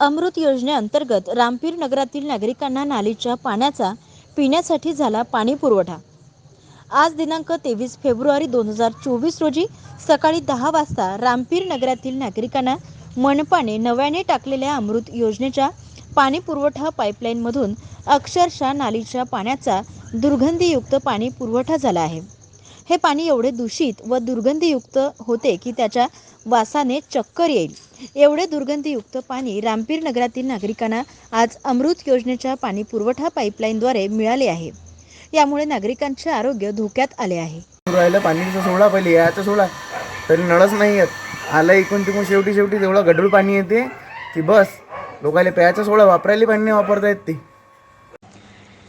अमृत योजनेअंतर्गत रामपीर नगरातील नागरिकांना नालीच्या पाण्याचा पिण्यासाठी झाला पाणी पुरवठा. आज दिनांक तेवीस फेब्रुवारी दोन हजार चोवीस रोजी सकाळी दहा वाजता रामपीर नगरातील नागरिकांना मनपाने नव्याने टाकलेल्या अमृत योजनेच्या पाणी पुरवठा पाईपलाईनमधून अक्षरशः नालीच्या पाण्याचा दुर्गंधीयुक्त पाणी पुरवठा झाला आहे. हे पाणी एवढे दूषित व दुर्गंधीयुक्त होते की त्याच्या वासाने चक्कर येईल. एवढे दुर्गंधीयुक्त पाणी रामपीर नगरातील नागरिकांना आज अमृत योजनेच्या पाणी पुरवठा पाईपलाईनद्वारे मिळाले आहे. यामुळे नागरिकांचे आरोग्य धोक्यात आले आहे. राहिलं पाणीचं सोडा पहिले याचं सोडा. तरी नळच नाही येत आलं इकून तिकून शेवटी शेवटी तेवढं गढूळ पाणी येते. की बस. लोकांना प्यायचं सोडा वापरायला पाणी नाही वापरता येत ते.